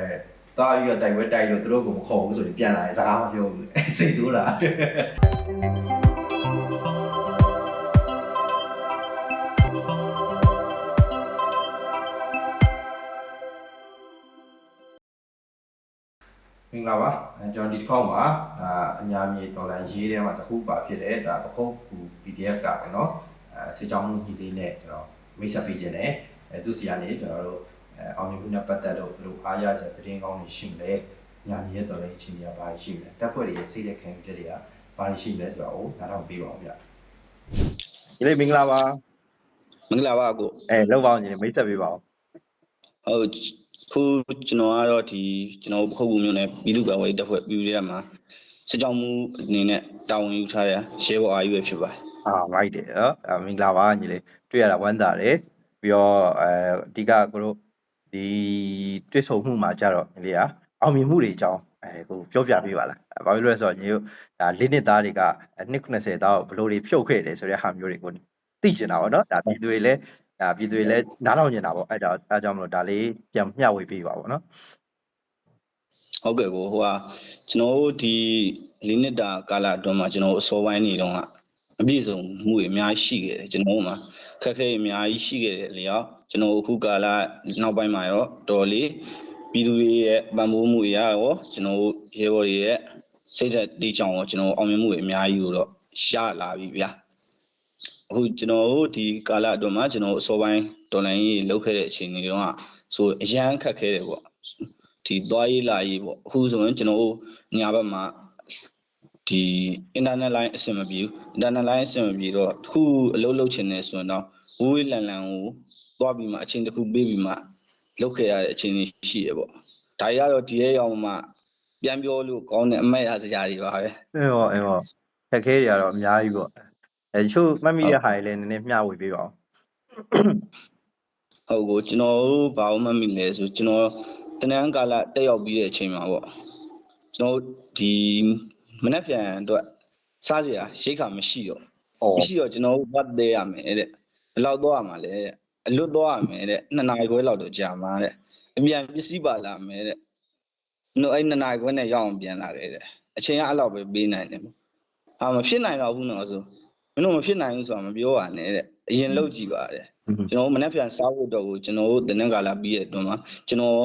အဲတားပြီးတော့တိုက်ပွဲတိုက်လို့သူတို့ကိုမခေါ်ဘူးဆိုရင်ပြန်လာရင်စကားမပြောဘူးအဲစိတ်ဆိုးလာမင်္ဂလာပါအဲကျွန်တော်ဒီတစ်ခေါက်မှာအာအညာမြေတော်လန်ရေးထဲမှာတစ်ခုပါဖြစ်တဲ့ဒါပခုတ်ကူ PDF ကပေါ့နော်အဲစစ်ကြောင်းမှုညီလေးနဲ့ကျွန်တော်မိတ်ဆက်ပေးခြင်းနဲ့အဲသူစီကနေကျွန်တော်တို့ အဲအောင်မြင်မှုနဲ့ပတ်သက်လို့ဘယ်လိုအားရစရာသတင်းကောင်းတွေရှိမလဲညာမြေရဲ့တော်လန်အချိန်ကြီးကဘာရှိမလဲတပ်ဖွဲ့တွေရဲ့စိတ်သက်ခံယူချက်တွေကဘာရှိမလဲဆိုတာကိုနားထောင်ပေးပါဦးဗျညီလေးမင်္ဂလာပါမင်္ဂလာပါကိုအဲလောက်ပါအောင်ညီလေးမိတ်ဆက်ပေးပါဦးဟုတ်ခုကျွန်တော်ကတော့ဒီကျွန်တော်ပုခုတ်ဘူးမျိုးနဲ့ပြည်သူ့ကာကွယ်ရေးတပ်ဖွဲ့ပြည်သူ့ရဲမှာစစ်ကြောင်းမှုအနေနဲ့တာဝန်ယူထားတဲ့ရဲဘော်အာယူပဲဖြစ်ပါတယ်အာမိုက်တယ်နော်အာမင်္ဂလာပါညီလေးတွေ့ရတာဝမ်းသာတယ်ပြီးတော့အဲအဓိကကိုတို့ ဒီတွေ့ဆုံမှုမှာကြတော့ညီလေးကအောင်မြင်မှုတွေအကြောင်းအဲကိုပြောပြပေးပါလားအဲဘာဖြစ်လို့လဲဆိုတော့ညီတို့ဒါလေးနှစ်သားတွေကနှစ်90သားကိုဘယ်လိုတွေဖြုတ်ခဲ့တယ်ဆိုတဲ့ဟာမျိုးတွေကိုသိချင်တာပေါ့နော်ဒါပြည်သူတွေလည်းဒါပြည်သူတွေလည်းနားထောင်နေတာပေါ့အဲ့ဒါအဲဒါကြောင့်မလို့ဒါလေးပြန်မျှဝေပေးပါပေါ့နော်ဟုတ်ကဲ့ကိုဟိုဟာကျွန်တော်တို့ဒီလေးနှစ်တာကာလအတွင်းမှာကျွန်တော်တို့အစောပိုင်းနေတော့ကအပြည့်စုံမှုတွေအများကြီးရှိခဲ့တယ်ကျွန်တော်တို့မှာခက်ခဲအများကြီးရှိခဲ့တယ်လျောက် ကျွန်တော်အခုကာလနောက်ပိုင်းမှာရောတော်လေးပြည်သူတွေရဲ့ပံ့ပိုးမှုတွေရောကျွန်တော်တို့ရဲဘော်တွေရဲ့စိတ်ဓာတ်တည်ကြောင်ရောကျွန်တော်အောင်မြင်မှုတွေအများကြီးကိုတော့ရလာပြီဗျာအခုကျွန်တော်တို့ဒီကာလအတွင်းမှာကျွန်တော်တို့အစောပိုင်းဒေါ်လာရင်းလောက်ခဲ့တဲ့အချိန်တွေတော့ဆိုအရန်ခက်ခဲတယ်ပေါ့ဒီသွားရေးလာရေးပေါ့အခုဆိုရင်ကျွန်တော်တို့ညာဘက်မှာဒီ internet line အဆင်မပြေဘူး internet line အဆင်မပြေတော့တစ်ခုအလုပ်လုပ်ချင်တယ်ဆိုရင်တော့ဝေးဝေးလန်လန်ကို သွားပြီးမှအချိန်တစ်ခုပေးပြီးမှလုပ်ခဲ့ရတဲ့အချိန်တွေရှိရပေါ့ဒါတွေကတော့ဒီရဲ့အောင်မှပြန်ပြောလို့ကောင်းတဲ့အမက်ရစရာတွေပါပဲအဲဟောအဲဟောခက်ခဲတွေကတော့အများကြီးပေါ့အဲတချို့မှတ်မိတဲ့ဟာတွေလည်းနည်းနည်းမျှဝေပေးပါဦးဟုတ်ကိုကျွန်တော်တို့ဘာလို့မှတ်မိလဲဆိုကျွန်တော်တနန်းကာလတက်ရောက်ပြီးတဲ့အချိန်မှာပေါ့ကျွန်တော်ဒီမနေ့ပြန်အတွက်စားစရာရိတ်ခါမရှိတော့။အော်မရှိတော့ကျွန်တော်တို့ဘတ်သေးရမယ်တဲ့ဘယ်လောက်သွားရမှာလဲတဲ့ အလွတ်သွားရမယ်တဲ့နှစ်နာရီခွဲလောက်တော့ကြာမှာတဲ့အပြန်ပစ္စည်းပါလာမယ်တဲ့နော်အဲ့နှစ်နာရီခွဲနဲ့ရောက်အောင်ပြန်လာခဲ့တဲ့အချိန်ကအဲ့လောက်ပဲပေးနိုင်တယ်ပေါ့ဟာမဖြစ်နိုင်တော့ဘူးနော်ဆိုမင်းတို့မဖြစ်နိုင်ဘူးဆိုတာမပြောပါနဲ့တဲ့အရင်လောက်ကြည့်ပါတဲ့ကျွန်တော်တို့မနေ့ပြန်စားဖို့တော့ကိုကျွန်တော်တို့တင်းကာလာပြီးရဲ့အတွင်းမှာကျွန်တော်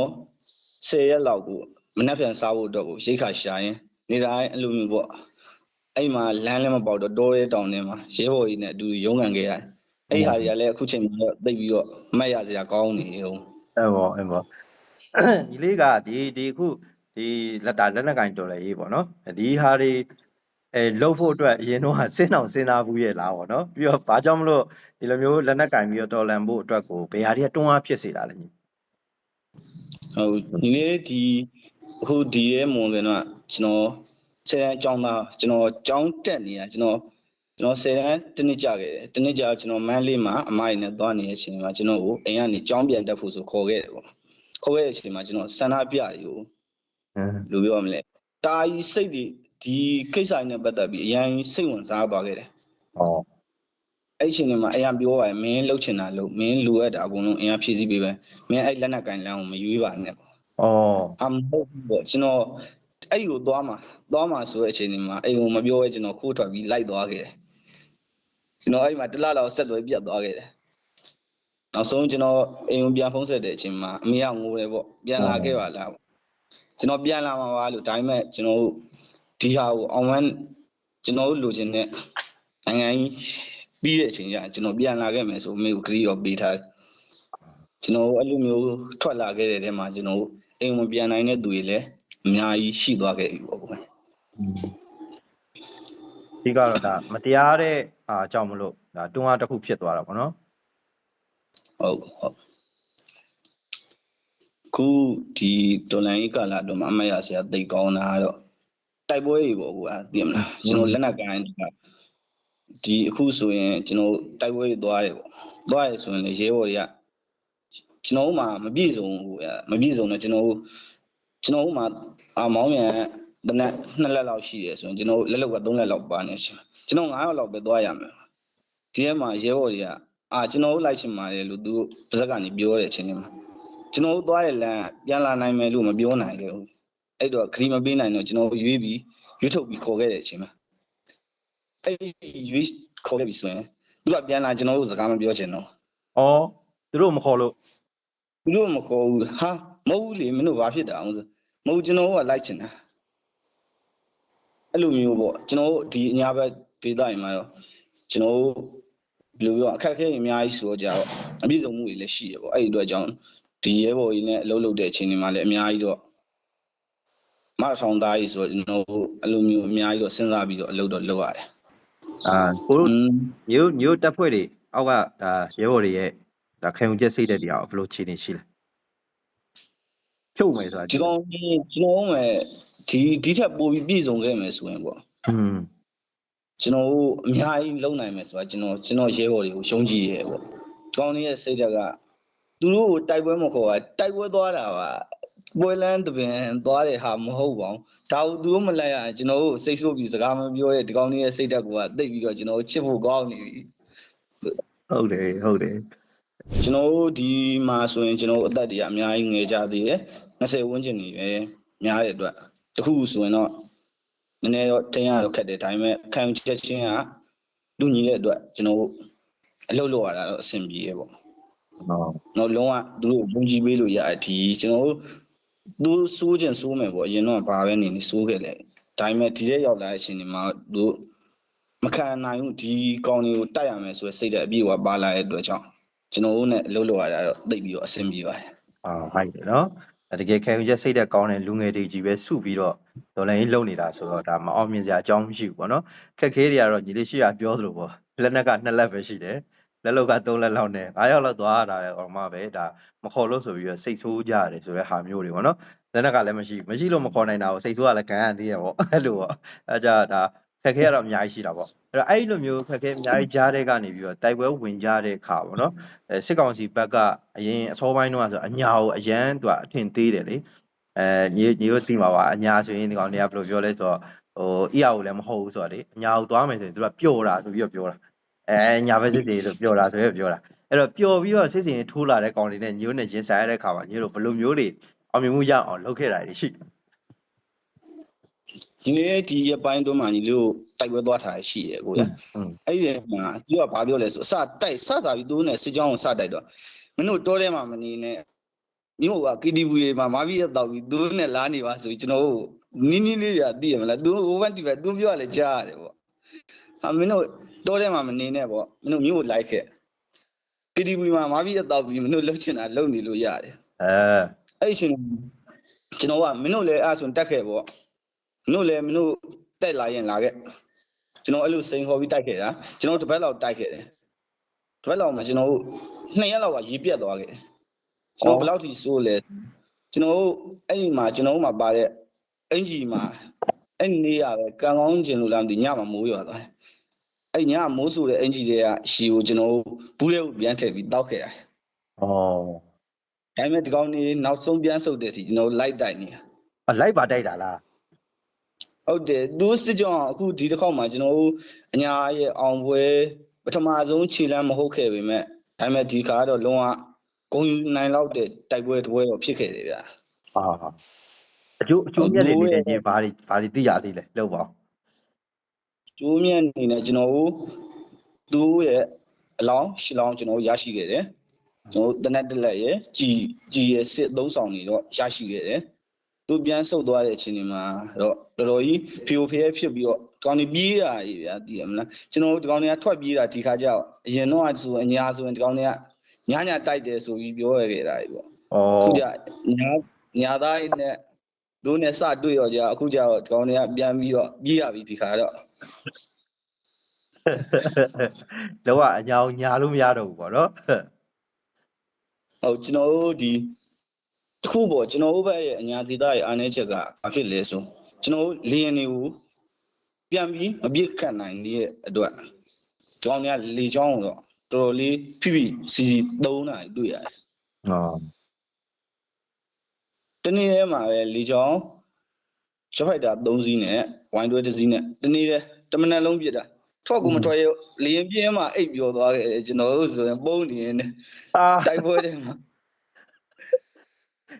10ရက်လောက်ကိုမနေ့ပြန်စားဖို့တော့ကိုရိတ်ခါရှာရင်နေတိုင်းအလိုမျိုးပေါ့အဲ့မှာလမ်းလည်းမပေါက်တော့တောရဲတောင်ထဲမှာရဲဘော်ကြီးနဲ့အတူရုန်းကန်ခဲ့ရတယ် အဲ့ဟာတွေကလည်းအခုချိန်မှာတော့သိပ်ပြီးတော့မတ်ရစရာကောင်းနေဟုတ်အဲဘောအဲဘောညီလေးကဒီဒီခုဒီလက်တာလက်နက်ကင်တော်လည်းရေးပေါ့နော်ဒီဟာတွေအဲလှုပ်ဖို့အတွက်အရင်တော့စဉ်းအောင်စဉ်းစားဘူးရဲ့လားပေါ့နော်ပြီးတော့ဘာကြောင့်မလို့ဒီလိုမျိုးလက်နက်ကင်ပြီးတော့တော်လန်ဖို့အတွက်ကိုဘယ်ဟာတွေကတွန်းအားဖြစ်စေတာလဲညီဟုတ်ဒီနေ့ဒီအခုဒီရဲ့မွန်ကနော်ကျွန်တော်ဆယ်တန်းအကြောင်းသားကျွန်တော်ကျောင်းတက်နေရကျွန်တော် ကျွန်တော်ဆယ်တန်းတစ်နှစ်ကြာခဲ့တယ်တစ်နှစ်ကြာကျွန်တော်မန်းလေးမှာအမရနဲ့သွားနေတဲ့အချိန်မှာကျွန်တော်ကိုအိမ်ကနေကျောင်းပြန်တက်ဖို့ဆိုခေါ်ခဲ့တယ်ပေါ့ခေါ်ခဲ့တဲ့အချိန်မှာကျွန်တော်ဆန္ဒပြတွေကိုဟမ်လူပြောရမလဲတာကြီးစိတ်တွေဒီကိစ္စနဲ့ပတ်သက်ပြီးအရင်စိတ်ဝင်စားသွားခဲ့တယ်ဩအဲ့ဒီအချိန်တွေမှာအရင်ပြောပါတယ်မင်းလှုပ်ချင်တာလို့မင်းလူရတာအကုန်လုံးအရင်ဖြည့်ဆည်းပေးပဲမင်းအဲ့လက်နက်ကင်လမ်းကိုမရွေးပါနဲ့ပေါ့ဩအမဟုတ်ဘူးပေါ့ကျွန်တော်အဲ့ဒီကိုသွားမှာသွားမှာဆိုတဲ့အချိန်ဒီမှာအိမ်ကိုမပြောရဲကျွန်တော်ခိုးထွက်ပြီးလိုက်သွားခဲ့တယ် ကျွန်တော်အဲ့ဒီမှာတစ်လလောက်ဆက်သွယ်ပြတ်သွားခဲ့တယ်နောက်ဆုံးကျွန်တော်အိမ်ကိုပြန်ဖုံးဆက်တဲ့အချိန်မှာအမေကငိုတယ်ပေါ့ပြန်လာခဲ့ပါလားပေါ့ကျွန်တော်ပြန်လာမှာပါလို့ဒါပေမဲ့ကျွန်တော်တို့ဒီဟာကိုအောင်ဝမ်းကျွန်တော်တို့လိုချင်တဲ့နိုင်ငံကြီးပြီးတဲ့အချိန်ကျရင်ကျွန်တော်ပြန်လာခဲ့မယ်ဆိုအမေကိုဂရီရောပေးထားတယ်ကျွန်တော်တို့အဲ့လိုမျိုးထွက်လာခဲ့တဲ့တဲမှာကျွန်တော်တို့အိမ်ဝင်ပြန်နိုင်တဲ့သူတွေလည်းအများကြီးရှိသွားခဲ့ပြီပေါ့ကွာ ဒီကတော့ဒါမတရားတဲ့အာအကြောင့်မလို့ဒါတွန်းအားတစ်ခုဖြစ်သွားတာပေါ့နော်ဟုတ်ဟုတ်ခုဒီဒေါ်လာရေးကာလတော့မအမတ်ရဆရာသိတ်ကောင်းတာကတော့တိုက်ပွဲတွေပေါ့ကွာသိမလားကျွန်တော်လက်နက်ကိုင်းဒီအခုဆိုရင်ကျွန်တော်တိုက်ပွဲတွေသွားတယ်ပေါ့သွားရဆိုရင်လေရဲဘော်တွေကကျွန်တော်တို့မှာမပြည့်စုံဘူးကွာမပြည့်စုံတော့ကျွန်တော်တို့ကျွန်တော်တို့မှာအာမောင်းမြန် တနက်နှစ်လက်လောက်ရှိတယ်ဆိုရင်ကျွန်တော်လက်လောက်ကသုံးလက်လောက်ပါနေရှင်ကျွန်တော်9ရောက်လောက်ပဲသွားရမယ်ဒီထဲမှာရဲဘော်တွေကအာကျွန်တော်တို့လိုက်ချင်ပါတယ်လို့သူတို့ပါဇက်ကနေပြောတဲ့အချိန်တွေမှာကျွန်တော်တို့သွားတဲ့လမ်းကပြန်လာနိုင်မယ်လို့မပြောနိုင်ခဲ့ဘူးအဲ့တော့ခရီးမပေးနိုင်တော့ကျွန်တော်တို့ရွေးပြီးရွေးထုတ်ပြီးခေါ်ခဲ့တဲ့အချိန်မှာအဲ့ဒီရွေးခေါ်ခဲ့ပြီဆိုရင်သူကပြန်လာကျွန်တော်တို့စကားမပြောချင်တော့။အော်သူတို့မခေါ်လို့သူတို့မခေါ်ဘူးဟာမဟုတ်ဘူးလေမင်းတို့ဘာဖြစ်တာအောင်ဆိုမဟုတ်ကျွန်တော်တို့ကလိုက်ချင်တာ အဲ့လိုမျိုးပေါ့ကျွန်တော်တို့ဒီအညာဘက်ဒေသတွေမှာတော့ကျွန်တော်တို့ဘယ်လိုပြောအခက်အခဲတွေအများကြီးဆိုတော့ကြတော့အပြည့်စုံမှုတွေလည်းရှိရပေါ့အဲ့ဒီအတွက်ကြောင့်ဒီရဲဘော်ကြီးနဲ့အလုပ်လုပ်တဲ့အချိန်တွေမှာလည်းအများကြီးတော့မရဆောင်သားကြီးဆိုတော့ကျွန်တော်တို့အဲ့လိုမျိုးအများကြီးတော့စဉ်းစားပြီးတော့အလုပ်တော့လုပ်ရတယ်အာကိုတို့อืมမျိုးမျိုးတက်ဖွဲ့တွေအောက်ကဒါရဲဘော်တွေရဲ့ဒါခံယူချက်စိတ်တဲ့တရားကိုဘယ်လိုခြေနေရှိလဲဖြုတ်မယ်ဆိုတာဒီကောင်ကြီးကျွန်တော်တို့မဲ့ ဒီဒီထက်ပိုပြီးပြည့်စုံခဲ့မယ်ဆိုရင်ပေါ့อืมကျွန်တော်တို့အများကြီးလုံနိုင်မယ်ဆိုတာကျွန်တော်ကျွန်တော်ရဲဘော်တွေကိုရှုံးကြည့်ရဲပေါ့ဒီကောင်းလေးရဲ့စိတ်ဓာတ်ကသူတို့ကိုတိုက်ပွဲမခေါ်ပါတိုက်ပွဲသွားတာပါပွဲလန်းတပင်သွားတဲ့ဟာမဟုတ်ပါဘူးဒါကိုသူတို့မလိုက်ရရင်ကျွန်တော်တို့စိတ်ဆိုးပြီးစကားမပြောတဲ့ဒီကောင်းလေးရဲ့စိတ်ဓာတ်ကတိတ်ပြီးတော့ကျွန်တော်တို့ချစ်ဖို့ကောင်းနေပြီဟုတ်တယ်ဟုတ်တယ်ကျွန်တော်တို့ဒီမှာဆိုရင်ကျွန်တော်တို့အသက်တွေကအများကြီးငယ်ကြသေးတယ်20ဝန်းကျင်နေပဲများတဲ့အတွက် တခုဆိုရင်တော့နည်းနည်းတော့တင်ရတော့ခက်တယ်ဒါပေမဲ့ခံယူချက်ချင်းကလူညီတဲ့အတွက်ကျွန်တော်တို့အလုပ်လုပ်ရတာတော့အဆင်ပြေရဲ့ပေါ့ဟောတော့လုံးဝသူတို့ဘုံကြီးပေးလို့ရတယ်ဒီကျွန်တော်တို့သူစိုးကျင်စိုးမယ်ပေါ့အရင်တော့ဘာပဲနေနေစိုးခဲ့လေဒါပေမဲ့ဒီရက်ရောက်လာတဲ့အချိန်ဒီမှာသူတို့မခံနိုင်ဘူးဒီကောင်းတွေကိုတိုက်ရမယ်ဆိုရယ်စိတ်ဓာတ်အပြည့်အဝပါလာတဲ့အတွက်ကြောင့်ကျွန်တော်တို့ ਨੇ အလုပ်လုပ်ရတာတော့သိပ်ပြီးတော့အဆင်ပြေပါတယ်အာဟုတ်တယ်နော်အဲ တကယ်ခံယူချက်စိတ်တဲ့ကောင်းတဲ့လူငယ်တွေကြီးပဲစုပြီးတော့ဒေါ်လာရင်းလုံနေတာဆိုတော့ဒါမအောင်မြင်စရာအကြောင်းမရှိဘူးပေါ့နော်ခက်ခဲတွေကတော့ညီလေးရှိရပြောသလိုပေါ့လက်နက်ကနှစ်လက်ပဲရှိတယ်လက်လောက်ကသုံးလက်လောက်နဲ့၅ယောက်လောက်သွားရတာလေအော်မှပဲဒါမခေါ်လို့ဆိုပြီးတော့စိတ်ဆိုးကြရတယ်ဆိုတဲ့ဟာမျိုးတွေပေါ့နော်လက်နက်ကလည်းမရှိဘူးမရှိလို့မခေါ်နိုင်တာကိုစိတ်ဆိုးကလည်းခံရသေးရပေါ့အဲ့လိုပေါ့အဲကြဒါ ခက်ခဲရတော့အများကြီးရှိတာပေါ့အဲ့တော့အဲ့လိုမျိုးခက်ခဲအများကြီးကြားတဲ့ကနေပြီးတော့တိုက်ပွဲဝင်ကြတဲ့ခါပေါ့နော်အဲစစ်ကောင်စီဘက်ကအရင်အစောပိုင်းတုန်းကဆိုအညာကိုအရန်သူကအထင်သေးတယ်လေအဲညီညီတို့သိမှာပါအညာဆိုရင်ဒီကောင်တွေကဘယ်လိုပြောလဲဆိုတော့ဟိုအီယာကိုလည်းမဟုတ်ဘူးဆိုတော့လေအညာကိုသွားမယ်ဆိုရင်သူကပျော်တာဆိုပြီးတော့ပြောတာအဲညာဘက်စစ်တွေလို့ပြောတာဆိုပြီးတော့ပြောတာအဲ့တော့ပျော်ပြီးတော့စစ်စင်ထိုးလာတဲ့ကောင်တွေနဲ့ညီတို့နဲ့ရင်ဆိုင်ရတဲ့ခါမှာညီတို့ဘယ်လိုမျိုးတွေအောင်မြင်မှုရအောင်လုပ်ခဲ့တာတွေရှိ ဒီနေ့ဒီရပိုင်းတွင်းမှာညီလို့တိုက်ပွဲသွားထားရှိတယ်ကိုရอืมအဲ့ဒီမှာသူကဘာပြောလဲဆိုအစတိုက်စစာပြီးသူတို့နဲ့စစ်ကြောင်းကိုစတိုက်တော့မင်းတို့တောထဲမှာမနေနဲ့မြို့က KTV တွေမှာမာပြီးတော့ပြီးသူတို့နဲ့လာနေပါဆိုပြီးကျွန်တော်တို့နီးနီးလေးပြသိရမလားသူတို့ဟိုဘက်ဒီဘက်သူပြောရလဲကြားရတယ်ပေါ့ဟာမင်းတို့တောထဲမှာမနေနဲ့ပေါ့မင်းတို့မြို့ကိုလိုက်ခဲ့ KTV မှာမာပြီးတော့ပြီးမင်းတို့လှုပ်ချင်တာလှုပ်နေလို့ရတယ်အဲအဲ့ဒီအချိန်ကျွန်တော်ကမင်းတို့လည်းအဲ့ဒါဆိုတက်ခဲ့ပေါ့ မင်းတို့လည်းမင်းတို့တက်လာရင်လာခဲ့ကျွန်တော်အဲ့လိုစိန်ခေါ်ပြီးတိုက်ခဲ့တာကျွန်တော်တစ်ပတ်လောက်တိုက်ခဲ့တယ်တစ်ပတ်လောက်မှာကျွန်တော်တို့နှစ်ရက်လောက်ကရေပြတ်သွားခဲ့တယ်ကျွန်တော်ဘယ်လောက်ထိစိုးလဲကျွန်တော်တို့အဲ့ဒီမှာကျွန်တော်တို့မှာပါတဲ့အင်ဂျီမှာအဲ့ဒီနေ့ရပဲကံကောင်းခြင်းလို့လားမသိညမှာမိုးရွာသွားတယ်အဲ့ညမိုးဆိုတဲ့အင်ဂျီတွေကရှီကိုကျွန်တော်တို့ဘူးလေးကိုပြန်ထည့်ပြီးတောက်ခဲ့ရတယ်ဩဒါပေမဲ့ဒီကောင်နေနောက်ဆုံးပြန်ဆုတ်တဲ့အထိကျွန်တော်လိုက်တိုက်နေတာအလိုက်ပါတိုက်တာလား ဟုတ်တယ်သူစစ်ကြောင်းကအခုဒီတစ်ခေါက်မှာကျွန်တော်တို့အညာရဲ့အောင်ပွဲပထမဆုံးခြေလမ်းမဟုတ်ခဲ့ပေမဲ့ဒါပေမဲ့ဒီခါကတော့လုံးဝဂုံယူနိုင်လောက်တဲ့တိုက်ပွဲတစ်ပွဲတော့ဖြစ်ခဲ့တယ်ဗျာဟာဟာအကျိုးအကျိုးမြတ်တွေဟုတ်နေကဲ့နေချင်းဘာတွေဘာတွေသိရသေးလဲလောက်ပါဦးကျိုးမြတ်အနေနဲ့ကျွန်တော်တို့သူ့ရဲ့အလောင်းရှစ်လောင်းကျွန်တော်တို့ရရှိခဲ့တယ်ကျွန်တော်တို့တနက်တစ်လက်ရဲ့ကြည်ကြည်ရဲ့စစ်သုံးဆောင်တွေတော့ရရှိခဲ့တယ် သူပြန်ဆုတ်သွားတဲ့အချိန်ဒီမှာတော့တော်တော်ကြီးဖီယိုဖျဲဖြစ်ပြီးတော့ကောင်းနေပြေးရကြီးဗျာသိရမလားကျွန်တော်တို့ဒီကောင်တွေကထွက်ပြေးတာဒီခါကျတော့အရင်တော့ဆိုအညာဆိုရင်ဒီကောင်တွေကညာညာတိုက်တယ်ဆိုပြီးပြောရခဲ့တာကြီးပေါ့ဩအခုကျညာညာသားကြီးနဲ့တို့နဲ့စတွေ့ရောကြအခုကျတော့ဒီကောင်တွေကပြန်ပြီးတော့ပြေးရပြီဒီခါတော့လောကအညာကိုညာလို့မရတော့ဘူးပေါ့နော်ဟုတ်ကျွန်တော်တို့ဒီ တစ်ခုပေါ့ကျွန်တော်တို့ဘက်ရဲ့အညာဒေသရဲ့အားနည်းချက်ကဘာဖြစ်လဲဆိုကျွန်တော်တို့လေရင်တွေကိုပြန်ပြီးမပြစ်ခတ်နိုင်တဲ့အတွက်ဒီကောင်တွေကလေချောင်းကိုတော့တော်တော်လေးဖိဖိစီစီသုံးတာတွေ့ရတယ်ဟောတနေ့ထဲမှာပဲလေချောင်းရှက်ဖိုက်တာ3စီးနဲ့ဝိုင်းတွဲတစ်စီးနဲ့တနေ့ထဲတမနက်လုံးပြစ်တာထွက်ကိုမထွက်ရလေရင်ပြင်းမှာအိပ်ပျော်သွားခဲ့တယ်ကျွန်တော်တို့ဆိုရင်ပုံနေနေအာတိုက်ပွဲတွေမှာ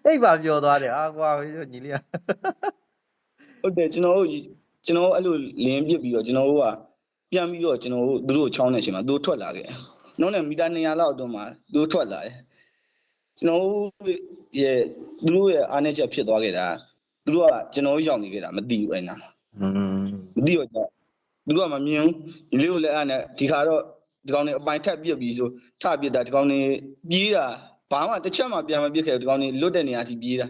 အိပ်ပါပြောသွားတယ်ဟာကွာညီလေးကဟုတ်တယ်ကျွန်တော်တို့ကျွန်တော်တို့အဲ့လိုလင်းပစ်ပြီးတော့ကျွန်တော်တို့ကပြန်ပြီးတော့ကျွန်တော်တို့သူတို့ချောင်းနေချိန်မှာသူတို့ထွက်လာခဲ့။နောက်နဲ့မီတာ200လောက်အတွင်းမှာသူတို့ထွက်လာတယ်။ကျွန်တော်တို့ရဲ့သူတို့ရဲ့အားနည်းချက်ဖြစ်သွားခဲ့တာသူတို့ကကျွန်တော်တို့ရောက်နေခဲ့တာမသိဘူးအဲ့နာอืมမသိတော့ကြသူတို့ကမမြင်ဘူးဒီလေးကိုလည်းအဲ့နဲ့ဒီခါတော့ဒီကောင်နေအပိုင်ထက်ပြစ်ပြီးဆိုထပြစ်တာဒီကောင်နေပြေးတာ ဘာမှတစ်ချက်မှပြန်မပြစ်ခဲ့ဘူးဒီကောင်နေလွတ်တဲ့နေရာထိပြေးတာ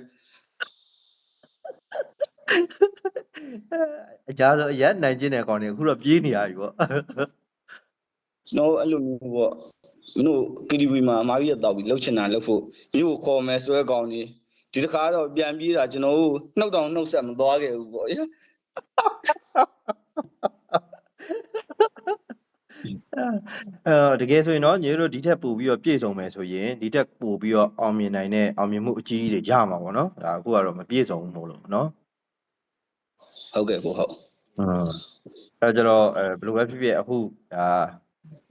အကြဆိုအရက်နိုင်ကျင်တဲ့ကောင်တွေအခုတော့ပြေးနေရပြီပေါ့ကျွန်တော်တို့အဲ့လိုမျိုးပေါ့မင်းတို့ PDB မှာအမားကြီးရတော့ပြီးလှုပ်ချင်တာလှုပ်ဖို့မြို့ကိုခေါ်မယ်ဆွဲကောင်းနေဒီတစ်ခါတော့ပြန်ပြေးတာကျွန်တော်တို့နှုတ်တောင်နှုတ်ဆက်မသွားခဲ့ဘူးပေါ့။ အဲတကယ်ဆိုရင်တော့ညီတို့ဒီထက်ပို့ပြီးတော့ပြည့်စုံမယ်ဆိုရင်ဒီထက်ပို့ပြီးတော့အောင်မြင်နိုင်တဲ့အောင်မြင်မှုအကြီးကြီးတွေရမှာပေါ့နော်ဒါအခုကတော့မပြည့်စုံဘူးမို့လို့နော်ဟုတ်ကဲ့ကိုဟုတ်อืมအဲကြတော့အဲဘယ်လိုပဲဖြစ်ဖြစ်အခုဒါ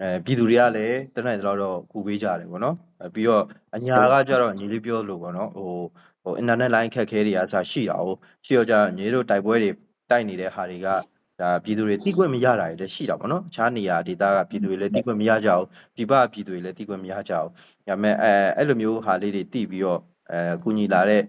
အဲပြည်သူတွေကလည်းတနိုင်တော့တော့ကူပေးကြတယ်ပေါ့နော်အဲပြီးတော့အညာကကြတော့ညီလေးပြောလို့ပေါ့နော်ဟိုဟိုအင်တာနက်လိုင်းခက်ခဲတွေအားစရှိတာဟုတ်ရှိတော့ကြညီတို့တိုက်ပွဲတွေတိုက်နေတဲ့ဟာတွေက ဒါပြည်သူတွေတိကွက်မရတာတွေလည်းရှိတာပေါ့နော်အခြားနေရာဒေသကပြည်သူတွေလည်းတိကွက်မရကြဘူးပြည်ပပြည်သူတွေလည်းတိကွက်မရကြဘူးဒါပေမဲ့အဲအဲ့လိုမျိုးဟာလေးတွေတိပြီးတော့အဲကူညီလာတဲ့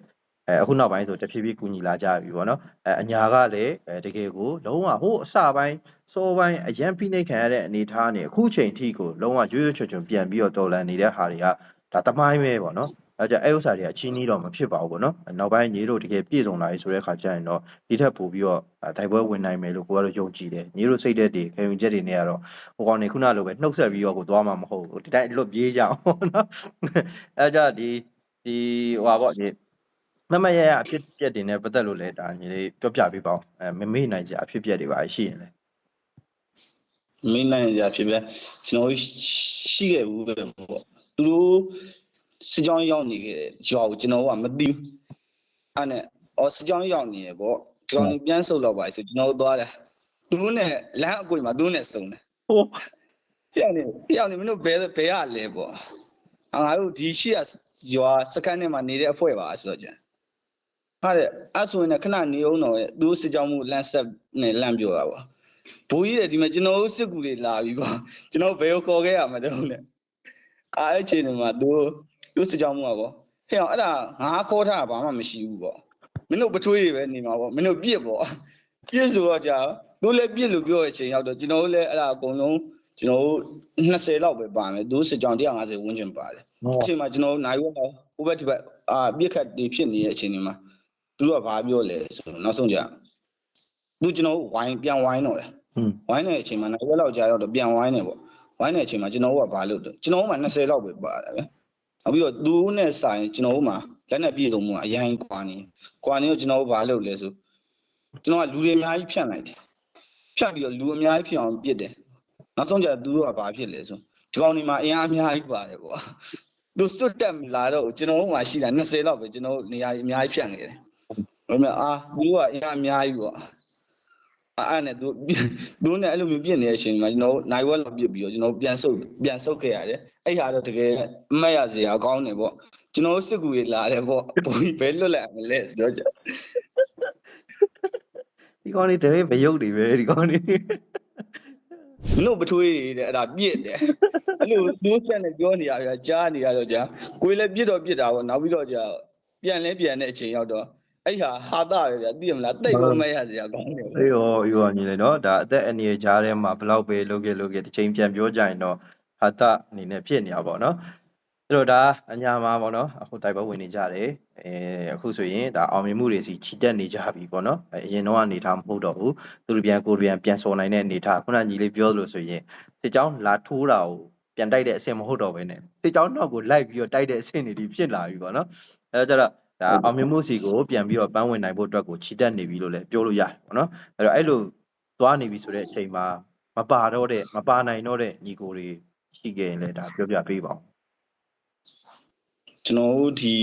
အဲအခုနောက်ပိုင်းဆိုတဖြည်းဖြည်းကူညီလာကြပြီပေါ့နော်အဲအညာကလည်းအဲတကယ်ကိုလုံးဝဟိုအစပိုင်းစောပိုင်းအရန်ဖိနှိပ်ခံရတဲ့အနေအထားနဲ့အခုချိန်ထိကိုလုံးဝရွရွချွတ်ချွတ်ပြန်ပြီးတော့တော်လန်နေတဲ့ဟာတွေကဒါတမိုင်းပဲပေါ့နော် အဲကြင့်အဲ့ဥစ္စာတွေကအချင်းကြီးတော့မဖြစ်ပါဘူးပေါ့နော်နောက်ပိုင်းညီတို့တကယ်ပြည့်စုံလာပြီဆိုတဲ့ခါကျရင်တော့ဒီထက်ပိုပြီးတော့တိုက်ပွဲဝင်နိုင်မယ်လို့ကိုကတော့ယုံကြည်တယ်ညီတို့စိတ်သက်တွေခံယူချက်တွေနဲ့ကတော့ဟိုကောင်နေခုနလိုပဲနှုတ်ဆက်ပြီးတော့ကိုသွားမှာမဟုတ်ဘူးဒီတိုင်းလွတ်ပြေးကြအောင်နော်အဲကြင့်ဒီဒီဟိုပါပေါ့ဒီမမရရအဖြစ်ပြက်တွေနဲ့ပတ်သက်လို့လဲဒါညီလေးပြောပြပေးပါဦးအဲမမေ့နိုင်ကြအဖြစ်ပြက်တွေပါရှိရင်လဲမင်းနိုင်ကြဖြစ်ပဲကျွန်တော်တို့ရှိခဲ့ဘူးပဲပေါ့သူတို့ စကြောင်းရောက်နေခဲ့တဲ့ရွာကိုကျွန်တော်ကမသိဘူးအဲ့နဲ့အော်စကြောင်းရောက်နေရပေါ့ဒီကောင်ကြီးပြန်ဆုတ်တော့ပါဆိုကျွန်တော်တို့သွားတယ်သူနဲ့လမ်းအကွေမှာသူနဲ့စုံတယ်ဟိုပြောင်းနေပြောင်းနေမင်းတို့ဘယ်ဘယ်ရလဲပေါ့ဟာငါတို့ဒီရှိရရွာစကန်ထဲမှာနေတဲ့အဖွဲ့ပါဆိုတော့ကြဟာတဲ့အဲ့ဆိုရင်လည်းခဏနေအောင်တော့သူစစ်ကြောင်းမှုလန့်ဆက်နဲ့လန့်ပြောတာပေါ့ဘိုးကြီးတဲ့ဒီမှာကျွန်တော်တို့စစ်ကူတွေလာပြီပေါ့ကျွန်တော်ဘယ်ကိုခေါ်ခဲ့ရမလဲတဲ့အဲ့အချိန်မှာသူ သူစစ်ကြောင်းမှုပါပေါ့ဟဲ့အောင်အဲ့ဒါငါခေါ်ထားတာဘာမှမရှိဘူးပေါ့မင်းတို့ပထွေးတွေပဲနေမှာပေါ့မင်းတို့ပြစ်ပေါ့ပြစ်ဆိုတော့ကြာသူလည်းပြစ်လို့ပြောတဲ့အချိန်ရောက်တော့ကျွန်တော်တို့လည်းအဲ့ဒါအကုန်လုံးကျွန်တော်တို့20လောက်ပဲပါမယ်သူစစ်ကြောင်150ဝန်းကျင်ပါတယ်အချိန်မှာကျွန်တော်တို့နိုင်ဝက်တော့ဟိုဘက်ဒီဘက်အာပြစ်ခတ်တွေဖြစ်နေတဲ့အချိန်တွေမှာသူတို့ကဘာပြောလဲဆိုတော့နောက်ဆုံးကြသူကျွန်တော်တို့ဝိုင်းပြန်ဝိုင်းတော့တယ်ဟွန်းဝိုင်းတဲ့အချိန်မှာနိုင်ဝက်လောက်ကြာရောက်တော့ပြန်ဝိုင်းနေပေါ့ဝိုင်းတဲ့အချိန်မှာကျွန်တော်တို့ကဘာလုပ်တော့ကျွန်တော်တို့မှ20လောက်ပဲပါတယ်ဗျ နောက်ပြီးတော့သူနဲ့ဆိုင်ကျွန်တော်တို့မှလက်နဲ့ပြည်စုံမှုကအရင်ကွာနေကွာနေတော့ကျွန်တော်တို့ဘာလုပ်လဲဆိုကျွန်တော်ကလူတွေအများကြီးဖြန့်လိုက်တယ်ဖြန့်ပြီးတော့လူအများကြီးဖြစ်အောင်ပြစ်တယ်နောက်ဆုံးကျသူတို့ကဘာဖြစ်လဲဆိုဒီကောင်ဒီမှာအင်အားအများကြီးပါတယ်ကွာသူစွတ်တက်မလာတော့ကျွန်တော်တို့မှရှိတာ20လောက်ပဲကျွန်တော်တို့နေရာအများကြီးဖြန့်နေတယ်ဒါပေမဲ့အာသူတို့ကအင်အားအများကြီးပေါ့ အဲ့နဲ့သူသူနဲ့အဲ့လိုမျိုးပြစ်နေတဲ့အချိန်မှာကျွန်တော်တို့နိုင်ဝက်လောက်ပြစ်ပြီးတော့ကျွန်တော်တို့ပြန်ဆုတ်ပြန်ဆုတ်ခဲ့ရတယ်အဲ့ဟာတော့တကယ်အမတ်ရစရာကောင်းတယ်ပေါ့ကျွန်တော်တို့စစ်ကူတွေလာတယ်ပေါ့ဘုံကြီးဘယ်လွတ်လိုက်မလဲဆိုတော့ကြဒီကောင်လေးတပည့်မယုတ်တွေပဲဒီကောင်လေးမင်းတို့ပထွေးတွေတဲ့အဲ့ဒါပြစ်တယ်အဲ့လိုသူ့ချက်နဲ့ပြောနေရပြကြားနေရတော့ကြာကိုယ်လည်းပြစ်တော့ပြစ်တာပေါ့နောက်ပြီးတော့ကြာပြန်လဲပြန်တဲ့အချိန်ရောက်တော့ အဲ့ဟာဟာတာပဲဗျာသိရမလားတိတ်ကိုမရစရာကောင်းတယ်အေးရောအေးရောညီလေးနော်ဒါအသက်အနေအကြားထဲမှာဘလောက်ပဲလုပ်ခဲ့လုပ်ခဲ့တစ်ချိန်ပြန်ပြောကြရင်တော့ဟာတအနေနဲ့ဖြစ်နေရပါတော့နော်အဲ့တော့ဒါအညာမှာပေါ့နော်အခုတိုက်ပွဲဝင်နေကြတယ်အဲအခုဆိုရင်ဒါအောင်မြင်မှုတွေစီချီတက်နေကြပြီပေါ့နော်အဲအရင်တော့အနေထားမဟုတ်တော့ဘူးသူတို့ပြန်ကိုယ်ပြန်ပြန်စော်နိုင်တဲ့အနေထားခုနညီလေးပြောလို့ဆိုရင်စစ်ကြောင်းလာထိုးတာကိုပြန်တိုက်တဲ့အဆင့်မဟုတ်တော့ဘဲနဲ့စစ်ကြောင်းတော့ကိုလိုက်ပြီးတော့တိုက်တဲ့အဆင့်တွေဒီဖြစ်လာပြီပေါ့နော်အဲဒါကြတော့ ဒါအောင်မြင်မှုစီကိုပြန်ပြီးတော့ပန်းဝင်နိုင်ဖို့အတွက်ကိုချီတက်နေပြီလို့လည်းပြောလို့ရတယ်ပေါ့နော်အဲ့တော့အဲ့လိုသွားနေပြီဆိုတဲ့အချိန်မှာမပါတော့တဲ့မပါနိုင်တော့တဲ့ညီကိုတွေရှိခဲ့ရင်လည်းဒါပြောပြပေးပါဦးကျွန်တော်တို့ဒီ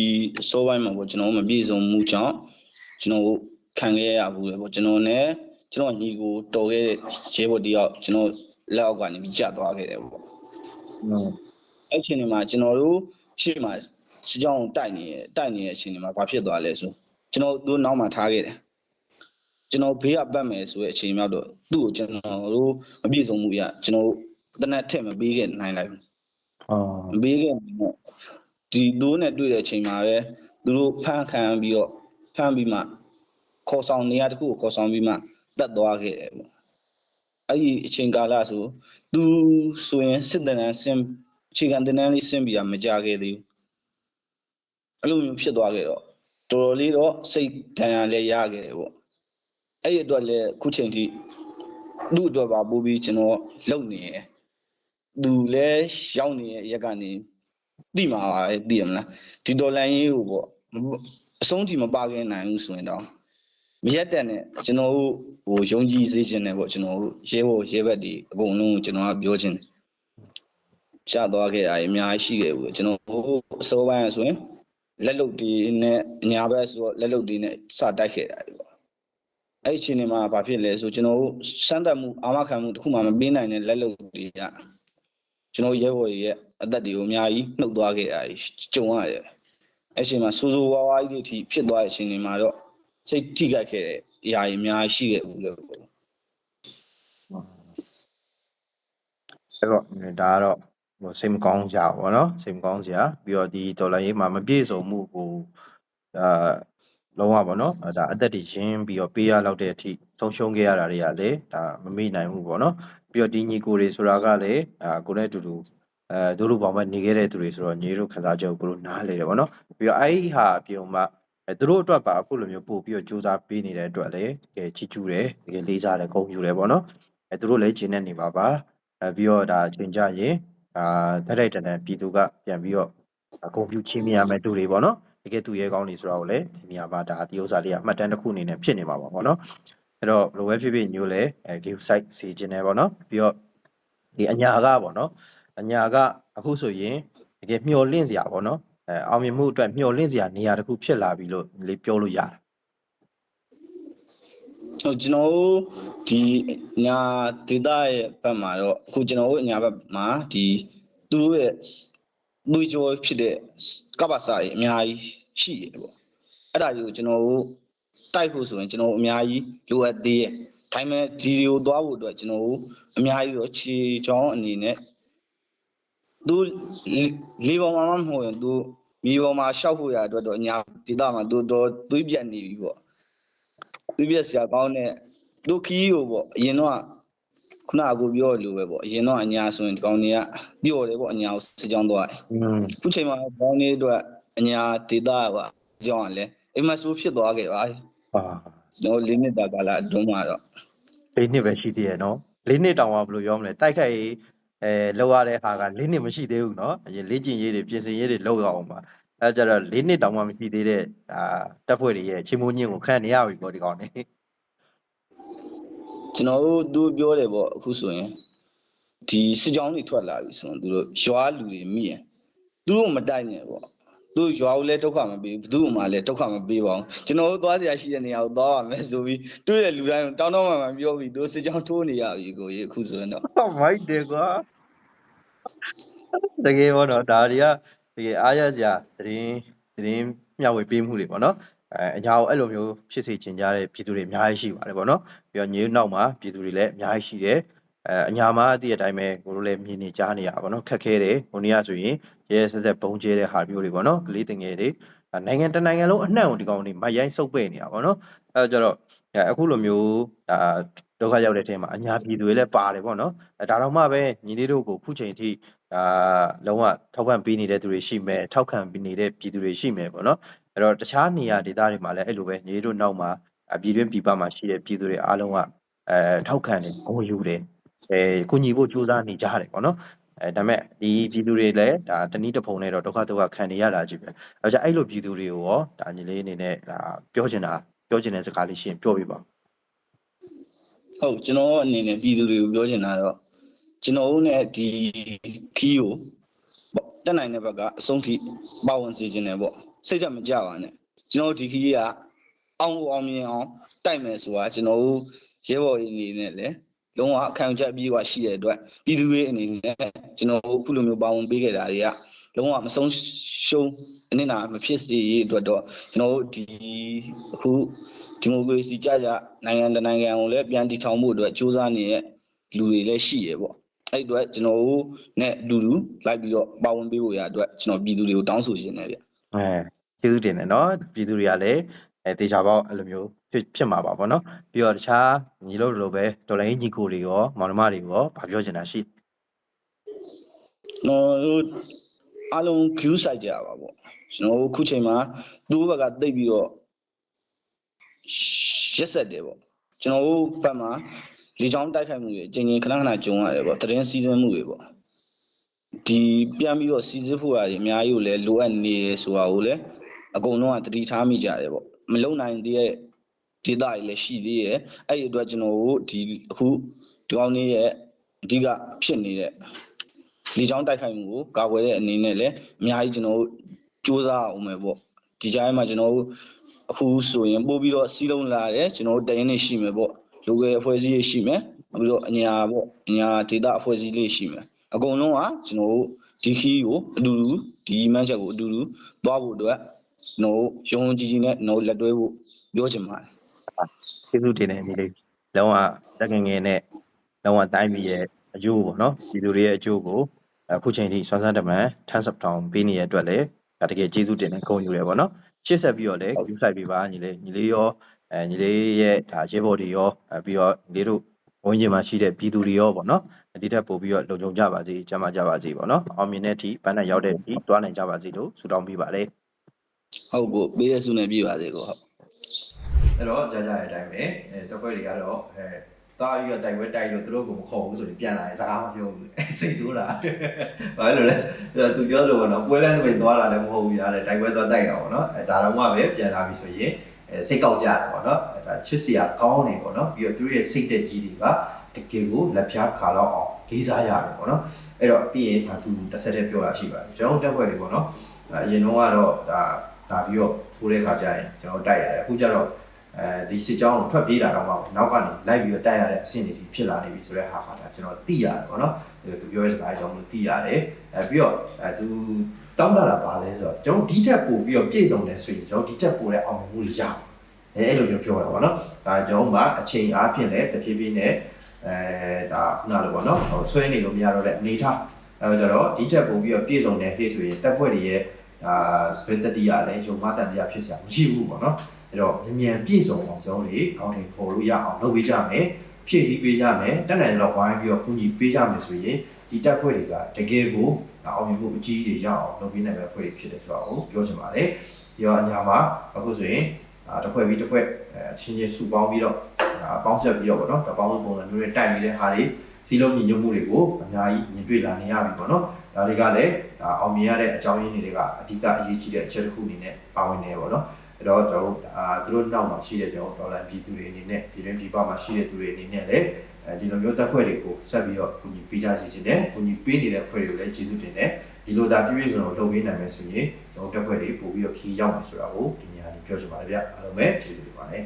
စောပိုင်းမှာပေါ့ကျွန်တော်တို့မပြည့်စုံမှုကြောင့်ကျွန်တော်တို့ခံခဲ့ရဘူးလေပေါ့ကျွန်တော်နဲ့ကျွန်တော်ညီကိုတော်ခဲ့တဲ့ရဲဘော်တယောက်ကျွန်တော်လက်အောက်ကနေပြီးကျသွားခဲ့တယ်ပေါ့ဟုတ်အဲ့ချိန်တွေမှာကျွန်တော်တို့ရှေ့မှာ စစ်ကြောင်းကိုတိုက်နေတိုက်နေတဲ့အချိန်တွေမှာဘာဖြစ်သွားလဲဆိုကျွန်တော်တို့နောက်မှထားခဲ့တယ်ကျွန်တော်ဘေးကပတ်မယ်ဆိုတဲ့အချိန်ရောက်တော့သူ့ကိုကျွန်တော်တို့မပြည့်စုံမှုရကျွန်တော်တနက်ထက်မပေးခဲ့နိုင်လိုက်ဘူးအော်မပေးခဲ့ဘူးပေါ့ဒီတို့နဲ့တွေ့တဲ့အချိန်မှာပဲသူတို့ဖမ်းခံပြီးတော့ဖမ်းပြီးမှခေါ်ဆောင်နေရတခုကိုခေါ်ဆောင်ပြီးမှတက်သွားခဲ့တယ်ပေါ့အဲ့ဒီအချိန်ကာလဆိုသူဆိုရင်စစ်တမ်းဆင်းအခြေခံတင်တန်းလေးဆင်းပြီးတာမကြခဲ့သေးဘူး အဲ့လိုမျိုးဖြစ်သွားခဲ့တော့တော်တော်လေးတော့စိတ်ဒဏ်ရာလည်းရခဲ့တယ်ပေါ့အဲ့ဒီအတွက်လည်းအခုချိန်ထိသူ့အတွက်ပါပို့ပြီးကျွန်တော်လုပ်နေရယ်သူလည်းရောက်နေတဲ့ရက်ကနေသိမှာပါပဲသိရမလားဒီဒေါ်လာရင်းကိုပေါ့မအဆုံးထိမပါခဲ့နိုင်ဘူးဆိုရင်တော့မရက်တဲ့နဲ့ကျွန်တော်တို့ဟိုယုံကြည်စေခြင်းနဲ့ပေါ့ကျွန်တော်တို့ရဲဘော်ရဲဘက်ဒီအကုန်လုံးကိုကျွန်တော်ကပြောခြင်းတယ်ချသွားခဲ့တာအများကြီးရှိခဲ့ဘူးကျွန်တော်တို့အစောပိုင်းဆိုရင် လက်လုတ်ဒီနဲ့အညာဘက်ဆိုတော့လက်လုတ်ဒီနဲ့စတိုက်ခဲ့တာဒီပေါ့အဲ့ဒီအချိန်ဒီမှာဘာဖြစ်လဲဆိုကျွန်တော်တို့စမ်းသပ်မှုအာမခံမှုတစ်ခုမှမပေးနိုင်တဲ့လက်လုတ်ဒီကကျွန်တော်ရဲဘော်တွေရဲ့အသက်တွေကိုအများကြီးနှုတ်သွားခဲ့တာကြုံရတယ်အဲ့ဒီအချိန်မှာစူးစူးဝါးဝါးကြီးတွေထိဖြစ်သွားတဲ့အချိန်ဒီမှာတော့စိတ်ထိခိုက်ခဲ့တဲ့အရာတွေအများကြီးရှိခဲ့ဘူးလို့ပေါ့အဲ့တော့ဒါကတော့ဟို စိတ်မကောင်းကြဘူးဗောနော်စိတ်မကောင်းစရာပြီးတော့ဒီဒေါ်လာရေးမှာမပြည့်စုံမှုကိုအာလုံးဝဗောနော်အဲဒါအသက်တွေရင်းပြီးတော့ပေးရလောက်တဲ့အထိဆုံးရှုံးခဲ့ရတာတွေကလည်းဒါမမေ့နိုင်ဘူးဗောနော်ပြီးတော့ဒီညီကိုတွေဆိုတာကလည်းအာကိုယ်နဲ့အတူတူအဲတို့လိုပေါင်းမနေခဲ့တဲ့သူတွေဆိုတော့ညီတို့ခစားချက်ကိုကိုလိုနားလေတယ်ဗောနော်ပြီးတော့အဲ့ဒီဟာအပြုံမှအဲသူတို့အတွက်ပါအခုလိုမျိုးပို့ပြီးတော့စူးစမ်းပေးနေတဲ့အတွက်လည်းတကယ်ချီးကျူးတယ်တကယ်လေးစားတယ်ဂုဏ်ယူတယ်ဗောနော်အဲသူတို့လည်းဂျင်းနေနေပါပါအဲပြီးတော့ဒါချိန်ကြရင် အာတိုက်တိုက်တန်တန်ပြည်သူကပြန်ပြီးတော့အကုန်ပြူချင်းမြရမယ်တူတွေပေါ့နော်တကယ်သူရဲကောင်းနေဆိုတော့လည်းဒီနေရာမှာဒါဒီဥစ္စာလေးကအမှတ်တမ်းတစ်ခုအနေနဲ့ဖြစ်နေမှာပါပေါ့နော်အဲ့တော့ဘယ်လိုပဲဖြစ်ဖြစ်ညို့လဲအဲ give site စီခြင်းတယ်ပေါ့နော်ပြီးတော့ဒီအညာကပေါ့နော်အညာကအခုဆိုရင်တကယ်မျော်လင့်စရာပေါ့နော်အဲအောင်မြင်မှုအတွက်မျော်လင့်စရာနေရာတစ်ခုဖြစ်လာပြီလို့လေးပြောလို့ရတယ် ဟုတ်ကျွန်တော်တို့ဒီညာဒေတာရဲ့ဘက်မှာတော့အခုကျွန်တော်တို့ညာဘက်မှာဒီသူတို့ရဲ့လူကျော်ဖြစ်တဲ့ကပ္ပစာကြီးအများကြီးရှိရပေါ့အဲ့ဒါကြီးကိုကျွန်တော်တို့တိုက်ဖို့ဆိုရင်ကျွန်တော်တို့အများကြီးလိုအပ်သေးရဲ့ဒါပေမဲ့ဒီတွေကိုသွားဖို့အတွက်ကျွန်တော်တို့အများကြီးတော့ခြေချောင်းအနေနဲ့သူလေပေါ်မှာမဟုတ်ရင်သူမြေပေါ်မှာရှောက်ဖို့ရအတွက်တော့ညာဒေတာမှာသူတော့သွေးပြတ်နေပြီပေါ့ သူပြက်ဆရာကောင်းတဲ့ဒုခီးကိုပေါ့အရင်တော့ခုနကကိုပြောလို့ပဲပေါ့အရင်တော့အညာဆိုရင်ဒီကောင်းတွေကပြော့တယ်ပေါ့အညာကိုစစ်ကြောင်းသွားတယ်อืมခုချိန်မှာကောင်းတွေအတွက်အညာဒေတာပါကြောင်းကလည်းအိမ်မဆိုးဖြစ်သွားခဲ့ပါအာကျွန်တော်လေးနှစ်တာကာလအတွင်းမှာတော့လေးနှစ်ပဲရှိသေးရဲ့နော်လေးနှစ်တောင်မှဘယ်လိုပြောမလဲတိုက်ခိုက်ရေးအဲလောက်ရတဲ့ဟာကလေးနှစ်မရှိသေးဘူးနော်အရင်လေ့ကျင့်ရေးတွေပြင်ဆင်ရေးတွေလောက်ရအောင်ပါ အဲကြတော့လေးနှစ်တောင်မှမရှိသေးတဲ့အာတပ်ဖွဲ့တွေရဲ့ချင်းမိုးညင်းကိုခံနေရပြီပေါ့ဒီကောင်နေကျွန်တော်တို့သူပြောတယ်ပေါ့အခုဆိုရင်ဒီစစ်ကြောင်းတွေထွက်လာပြီဆိုရင်သူတို့ရွာလူတွေမိရင်သူတို့မတိုက်နဲ့ပေါ့သူရွာကိုလည်းဒုက္ခမပေးဘူးဘယ်သူမှလည်းဒုက္ခမပေးပါဘူးကျွန်တော်တို့သွားစရာရှိတဲ့နေရာကိုသွားပါမယ်ဆိုပြီးတွေ့တဲ့လူတိုင်းကိုတောင်းတောင်းမှန်မှန်ပြောပြီးသူစစ်ကြောင်းထိုးနေရပြီကိုကြီးအခုဆိုရင်တော့ဟုတ်မိုက်တယ်ကွာတကယ်ပေါ့နော်ဒါတွေက တကယ်အားရစရာသတင်းသတင်းမျှဝေပေးမှုတွေပေါ့နော်အဲအညာကိုအဲ့လိုမျိုးဖြစ်စေချင်ကြတဲ့ပြည်သူတွေအများကြီးရှိပါတယ်ပေါ့နော်ပြီးတော့ညေနောက်မှာပြည်သူတွေလည်းအများကြီးရှိတယ်အဲအညာမှာအတိအတိုင်းပဲကိုတို့လည်းမြင်နေကြားနေရပါပေါ့နော်ခက်ခဲတယ်ဟိုနေ့ကဆိုရင်ရဲရဲဆက်ဆက်ဘုံကျဲတဲ့ဟာမျိုးတွေပေါ့နော်ကလေးတင်ငယ်တွေအဲနိုင်ငံတစ်နိုင်ငံလုံးအနှံ့ကိုဒီကောင်တွေမရိုင်းစုပ်ပဲ့နေတာပေါ့နော်အဲဒါကြတော့အဲအခုလိုမျိုးဒါ ဒုက္ခရောက်တဲ့အချိန်မှာအညာပြည်သူတွေလည်းပါတယ်ပေါ့နော်အဲဒါတော့မှပဲညီလေးတို့ကိုခုချိန်ထိဒါလုံးဝထောက်ခံပေးနေတဲ့သူတွေရှိမယ်ထောက်ခံပေးနေတဲ့ပြည်သူတွေရှိမယ်ပေါ့နော်အဲ့တော့တခြားနေရာဒေသတွေမှာလည်းအဲ့လိုပဲညီလေးတို့နောက်မှာအပြည်တွင်းပြည်ပမှာရှိတဲ့ပြည်သူတွေအားလုံးကအဲထောက်ခံတယ်ဂုဏ်ယူတယ်အဲကုညီဖို့ကြိုးစားနေကြတယ်ပေါ့နော်အဲဒါပေမဲ့ဒီပြည်သူတွေလည်းဒါတနည်းတစ်ဖုံနဲ့တော့ဒုက္ခဒုက္ခခံနေရတာကြီးပဲအဲကြောင့်အဲ့လိုပြည်သူတွေကိုရောဒါညီလေးအနေနဲ့ဒါပြောချင်တာပြောချင်တဲ့စကားလေးရှင်းပြောပြပါ ဟုတ်ကျွန်တော်အနေနဲ့ပြည်သူတွေကိုပြောချင်တာတော့ကျွန်တော်တို့ ਨੇ ဒီခီးကိုပေါ့တက်နိုင်တဲ့ဘက်ကအဆုံးထိပါဝင်စေခြင်းတယ်ပေါ့စိတ်ဓာတ်မကြပါနဲ့ကျွန်တော်တို့ဒီခီးကအောင်ကိုအောင်မြင်အောင်တိုက်မယ်ဆိုတာကျွန်တော်တို့ရဲဘော်ရင်းအနေနဲ့လည်းလုံးဝအခံချက်အပြီးွားရှိတဲ့အတွက်ပြည်သူတွေအနေနဲ့ကျွန်တော်တို့ခုလိုမျိုးပါဝင်ပေးခဲ့တာတွေက လုံးဝမဆုံးရှုံးအနစ်နာမဖြစ်စေရေးအတွက်တော့ကျွန်တော်တို့ဒီအခုဒီမိုကရေစီကြကြနိုင်ငံတစ်နိုင်ငံကိုလည်းပြန်တည်ထောင်ဖို့အတွက်စ조사နေတဲ့လူတွေလည်းရှိရပေါ့အဲ့ဒီအတွက်ကျွန်တော်တို့နဲ့အတူတူလိုက်ပြီးတော့ပါဝင်ပေးဖို့ရအတွက်ကျွန်တော်ပြည်သူတွေကိုတောင်းဆိုခြင်းတယ်ဗျအဲကျေးဇူးတင်တယ်နော်ပြည်သူတွေကလည်းအဲတေချာပေါက်အဲ့လိုမျိုးဖြစ်ဖြစ်မှာပါဗောနော်ပြီးတော့တခြားညီလို့လိုပဲတော်လိုင်းညီကိုတွေရောမောင်နှမတွေရောဗာပြောချင်တာရှိကျွန်တော်တို့ အားလုံး queue site ကြပါပေါ့ကျွန်တော်တို့ခုချိန်မှာသူ့ဘက်ကတိတ်ပြီးတော့ရက်ဆက်တယ်ပေါ့ကျွန်တော်တို့ဘက်မှာလေချောင်းတိုက်ခိုက်မှုတွေအချိန်ချင်းခဏခဏကြုံရတယ်ပေါ့တရင်စီစဉ်မှုတွေပေါ့ဒီပြန်ပြီးတော့စီစစ်ဖို့ရတယ်အများကြီးကိုလည်းလိုအပ်နေရဆိုတာကိုလည်းအကုန်လုံးကတတိထားမိကြတယ်ပေါ့မလုံနိုင်သေးတဲ့ဒေတာတွေလည်းရှိသေးရဲ့အဲ့ဒီအတွက်ကျွန်တော်တို့ဒီအခုဒီကောင်းလေးရဲ့အဓိကဖြစ်နေတဲ့ လေချောင်းတိုက်ခိုက်မှုကိုကာကွယ်တဲ့အနေနဲ့လည်းအများကြီးကျွန်တော်တို့စူးစမ်းအောင်မယ်ပေါ့ဒီကြားထဲမှာကျွန်တော်တို့အခုဆိုရင်ပို့ပြီးတော့စီးလုံးလာတယ်ကျွန်တော်တို့တရင်နေရှိမယ်ပေါ့လူငယ်အဖွဲ့အစည်းတွေရှိမယ်ပြီးတော့အညာပေါ့အညာဒေတာအဖွဲ့အစည်းလေးရှိမယ်အကုန်လုံးကကျွန်တော်တို့ဒီခီးကိုအတူတူဒီမန်းချက်ကိုအတူတူသွားဖို့အတွက်ကျွန်တော်တို့ရုံးကြီးကြီးနဲ့ကျွန်တော်တို့လက်တွဲဖို့ပြောချင်ပါတယ်ကျေးဇူးတင်တယ်ညီလေးလုံးဝတက်ငယ်ငယ်နဲ့လုံးဝတိုင်းပြည်ရဲ့ အကျိုးပေါ့နော်ပြည်သူတွေရဲ့အကျိုးကိုအခုချိန်ထိဆွမ်းဆန်းတမန်ထန်းစပ်ထောင်ပေးနေတဲ့အတွက်လည်းဒါတကယ်ကျေးဇူးတင်တယ်ဂုဏ်ယူတယ်ပေါ့နော်ရှေ့ဆက်ပြီးတော့လည်း view site ပေးပါညီလေးညီလေးရောအဲညီလေးရဲ့ဒါရဲဘော်တွေရောအဲပြီးတော့ညီလေးတို့ဝင်းကျင်မှာရှိတဲ့ပြည်သူတွေရောပေါ့နော်ဒီထက်ပို့ပြီးတော့လုံခြုံကြပါစေကျန်းမာကြပါစေပေါ့နော်အောင်မြင်တဲ့အထိပန်းနဲ့ရောက်တဲ့အထိတွားနိုင်ကြပါစေလို့ဆုတောင်းပေးပါတယ်ဟုတ်ကိုပေးတဲ့ဆုနဲ့ပြည့်ပါစေကိုဟုတ်အဲ့တော့ကြာကြာတဲ့အတိုင်းပဲအဲတက်ဖွဲ့တွေကတော့အဲ တားပြီးတော့တိုက်ပွဲတိုက်လို့သူတို့ကိုမခေါ်ဘူးဆိုရင်ပြန်လာရင်စကားမပြောဘူးအဲစိတ်ဆိုးတာဘာလို့လဲသူပြောလို့ပေါ့နော်ပွဲလန်းသဘင်သွားတာလည်းမဟုတ်ဘူးရတယ်တိုက်ပွဲသွားတိုက်တာပေါ့နော်အဲဒါတော့မှပဲပြန်လာပြီဆိုရင်အဲစိတ်ကောက်ကြတယ်ပေါ့နော်အဲဒါချစ်စရာကောင်းနေပေါ့နော်ပြီးတော့သူတို့ရဲ့စိတ်သက်ကြီးတွေကတကယ်ကိုလက်ဖြားခါတော့အောင်လေးစားရတယ်ပေါ့နော်အဲ့တော့ပြီးရင်ဒါသူတစ်ဆက်တည်းပြောတာရှိပါတယ်ကျွန်တော်တို့တက်ဖွဲ့တွေပေါ့နော်အရင်တော့ကတော့ဒါလာပြီးတော့ထိုးတဲ့ခါကျရင်ကျွန်တော်တိုက်ရတယ်အခုကျတော့ အဲဒီစစ်ကြောင်းကိုထွက်ပြေးတာတော့မှနောက်ကနေလိုက်ပြီးတော့တိုက်ရတဲ့အဆင့်တွေဖြစ်လာနေပြီဆိုတဲ့ဟာခါတာကျွန်တော်သိရတယ်ပေါ့နော်အဲသူပြောတဲ့စကားအကြောင်းလို့သိရတယ်အဲပြီးတော့အဲသူတောင်းတတာပါလဲဆိုတော့ကျွန်တော်ဒီထက်ပိုပြီးတော့ပြည့်စုံတယ်ဆိုရင်ကျွန်တော်ဒီထက်ပိုတဲ့အောင်မြင်မှုတွေရအောင်အဲအဲ့လိုမျိုးပြောတာပေါ့နော်ဒါကျွန်တော်မှအချိန်အားဖြင့်လည်းတဖြည်းဖြည်းနဲ့အဲဒါခုနလိုပေါ့နော်ဟိုဆွဲနေလို့မရတော့တဲ့အနေထားအဲကြတော့ဒီထက်ပိုပြီးတော့ပြည့်စုံတယ်ဟေ့ဆိုရင်တက်ဖွဲ့တွေရဲ့အာစပက်တတိရလည်းရုံမတန်တရားဖြစ်စရာမရှိဘူးပေါ့နော် အဲ့တော့မြန်မြန်ပြည့်စုံအောင်ကျွန်တော်တို့ကောင်းတယ်ပေါ်လို့ရအောင်လုပ်ပေးကြမယ်ဖြည့်ဆည်းပေးကြမယ်တက်နိုင်တော့ဝိုင်းပြီးတော့ကူညီပေးကြမယ်ဆိုရင်ဒီတက်ဖွဲ့တွေကတကယ်ကိုအောင်မြင်မှုအကြီးကြီးရအောင်လုပ်ပေးနိုင်မယ့်ဖွဲ့တွေဖြစ်တယ်ဆိုတာကိုပြောချင်ပါတယ်ဒီတော့အညာမှာအခုဆိုရင်အာတစ်ဖွဲ့ပြီးတစ်ဖွဲ့အချင်းချင်းစုပေါင်းပြီးတော့အာပေါင်းဆက်ပြီးတော့ဗောနော်တပေါင်းပုံစံမျိုးတွေတိုက်နေတဲ့ဟာတွေစီလုံးညီညွတ်မှုတွေကိုအများကြီးမြင်တွေ့လာနေရပြီဗောနော်ဒါတွေကလည်းဒါအောင်မြင်ရတဲ့အကြောင်းရင်းတွေကအဓိကအရေးကြီးတဲ့အချက်တစ်ခုအနေနဲ့ပါဝင်နေဗောနော် အဲ့တော့ကျွန်တော်တို့အာသူတို့နောက်မှာရှိတဲ့ကျွန်တော်ဒေါ်လာပြည်သူတွေအနေနဲ့ပြည်တွင်းပြည်ပမှာရှိတဲ့သူတွေအနေနဲ့လည်းအဲဒီလိုမျိုးတက်ဖွဲ့တွေကိုဆက်ပြီးတော့ကူညီပေးကြစီခြင်းနဲ့ကူညီပေးနေတဲ့ဖွဲ့တွေကိုလည်းကျေးဇူးတင်တယ်ဒီလိုသာပြည့်ပြည့်စုံစုံလုပ်ပေးနိုင်မယ်ဆိုရင်ကျွန်တော်တက်ဖွဲ့တွေပို့ပြီးတော့ခီးရောက်မှာဆိုတာကိုဒီနေရာလေးပြောချင်ပါတယ်ဗျအားလုံးပဲကျေးဇူးတင်ပါတယ်